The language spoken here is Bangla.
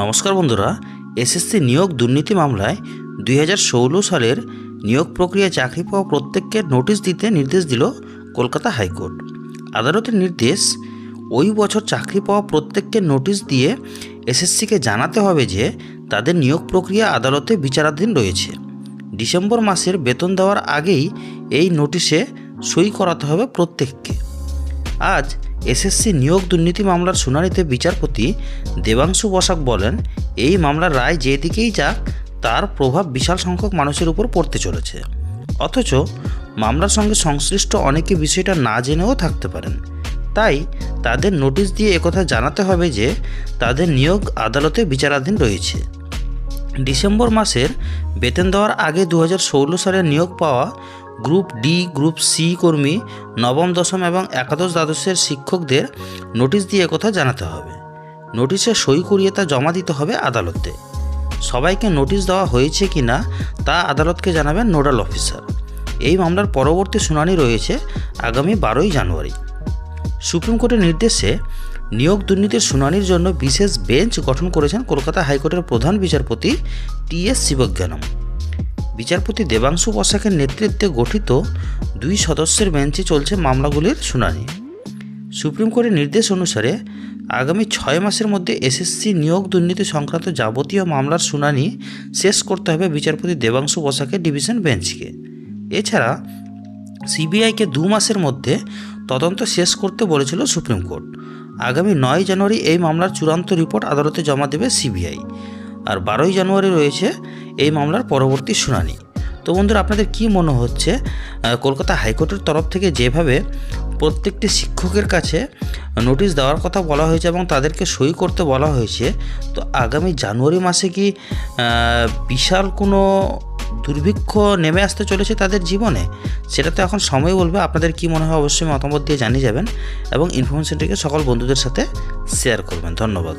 নমস্কার বন্ধুরা, এসএসসি নিয়োগ দুর্নীতি মামলায় দুই হাজার ষোলো সালের নিয়োগ প্রক্রিয়া চাকরি পাওয়া প্রত্যেককে নোটিশ দিতে নির্দেশ দিল কলকাতা হাইকোর্ট। আদালতের নির্দেশ, ওই বছর চাকরি পাওয়া প্রত্যেককে নোটিশ দিয়ে এসএসসিকে জানাতে হবে যে তাদের নিয়োগ প্রক্রিয়া আদালতে বিচারাধীন রয়েছে। ডিসেম্বর মাসের বেতন দেওয়ার আগেই এই নোটিশে সই করাতে হবে প্রত্যেককে। আজ এসএসসি নিয়োগ দুর্নীতি মামলার শুনানিতে বিচারপতি দেবাংশু বসাক বলেন, এই মামলার রায় যেদিকেই যাক, তার প্রভাব বিশাল সংখ্যক মানুষের উপর পড়তে চলেছে। অথচ মামলার সঙ্গে সংশ্লিষ্ট অনেকে বিষয়টা না জেনেও থাকতে পারেন। তাই তাদের নোটিশ দিয়ে একথা জানাতে হবে যে, তাদের নিয়োগ আদালতে বিচারাধীন রয়েছে। ডিসেম্বর মাসের বেতন দেওয়ার আগে দু হাজার ষোলো সালে নিয়োগ পাওয়া গ্রুপ ডি, গ্রুপ সি কর্মী, নবম, দশম এবং একাদশ দ্বাদশের শিক্ষকদের নোটিশ দিয়ে কথা জানাতে হবে। নোটিশে সই করিয়ে তা জমা দিতে হবে আদালতে। সবাইকে নোটিশ দেওয়া হয়েছে কি না, তা আদালতকে জানাবেন নোডাল অফিসার। এই মামলার পরবর্তী শুনানি রয়েছে আগামী বারোই জানুয়ারি। সুপ্রিম কোর্টের নির্দেশে নিয়োগ দুর্নীতির শুনানির জন্য বিশেষ বেঞ্চ গঠন করেছেন কলকাতা হাইকোর্টের প্রধান বিচারপতি টি এস শিবজ্ঞানম। বিচারপতি দেবাংশু বসাকের নেতৃত্বে গঠিত দুই সদস্যের বেঞ্চে চলছে মামলাগুলির শুনানি। সুপ্রিম কোর্টের নির্দেশ অনুসারে আগামী ছয় মাসের মধ্যে এসএসসি নিয়োগ দুর্নীতি সংক্রান্ত যাবতীয় মামলার শুনানি শেষ করতে হবে বিচারপতি দেবাংশু বসাকের ডিভিশন বেঞ্চকে। এছাড়া সিবিআইকে দু মাসের মধ্যে তদন্ত শেষ করতে বলেছিল সুপ্রিম কোর্ট। আগামী নয় জানুয়ারি এই মামলার চূড়ান্ত রিপোর্ট আদালতে জমা দেবে সিবিআই। আর বারোই জানুয়ারি রয়েছে এই মামলার পরবর্তী শুনানি। তো বন্ধুরা, আপনাদের কি মনে হচ্ছে কলকাতা হাইকোর্টের তরফ থেকে যেভাবে প্রত্যেকটি শিক্ষকের কাছে নোটিশ দেওয়ার কথা বলা হয়েছে এবং তাদেরকে সই করতে বলা হয়েছে, তো আগামী জানুয়ারি মাসে কি বিশাল কোনো দুর্ভিক্ষ নেমে আসতে চলেছে তাদের জীবনে? সেটা তো এখন সময় বলবে। আপনাদের কি মনে হয়, অবশ্যই মতামত দিয়ে জানিয়ে যাবেন এবং ইনফরমেশনটিকে সকল বন্ধুদের সাথে শেয়ার করবেন। ধন্যবাদ।